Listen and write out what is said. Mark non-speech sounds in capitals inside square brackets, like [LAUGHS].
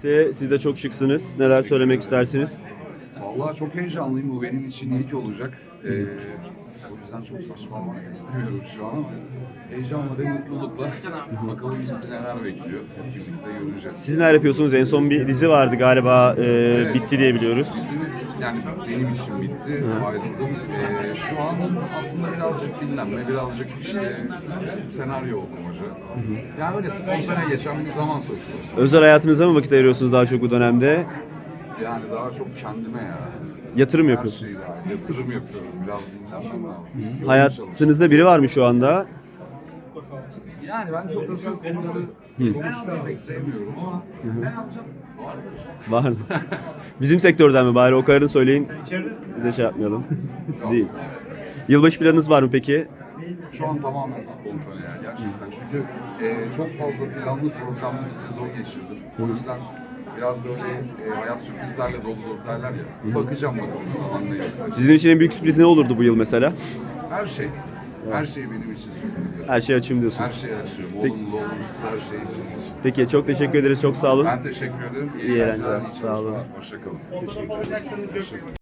Size- Siz de çok şıksınız. Neler söylemek istersiniz? Vallahi çok heyecanlıyım. Bu benim için ilk olacak. Ee, o yüzden çok saçmalamak istemiyorum şu an ama heyecanla ve mutlulukla bakalım bizi neler bekliyor. Hep birlikte göreceğiz. Siz neler yapıyorsunuz? En son bir dizi vardı galiba e, bitti diye biliyoruz. Dizimiz yani benim için bitti. Ayrıldım. Ee, şu an aslında birazcık dinlenme, birazcık işte senaryo okumaca. Yani öyle spontane geçen bir zaman söz konusu. Özel hayatınıza mı vakit ayırıyorsunuz daha çok bu dönemde? Yani daha çok kendime ya. Yatırım Her yapıyorsunuz. şeyde yatırım yapıyorum. Biraz dinlenmem lazım. Yoğun çalışıyorum. Hayatınızda biri var mı şu anda? Yani ben çok özel konuları konuşmayı pek sevmiyorum ama Var mı? [LAUGHS] Bizim sektörden mi bari? O kadarını söyleyin. Bir de şey yapmayalım. Değil. Yılbaşı planınız var mı peki? şu an tamamen spontane yani gerçekten. Çünkü e, çok fazla planlı programlı bir sezon geçirdim. O yüzden biraz böyle e, hayat sürprizlerle dolu dolu derler ya. Bakacağım bakalım zaman ne gösterecek. Sizin için en büyük sürpriz ne olurdu bu yıl mesela? Her şey. Her şey benim için sürprizdir. Her şey açayım diyorsunuz. Her şey açıyorum. Olumlu, olumsuz her şey bizim için. Peki çok teşekkür ederiz. Çok sağ olun. Ben teşekkür ederim. İyi eğlenceler. iyi Sağ olun. Hoşçakalın. Teşekkür ederim.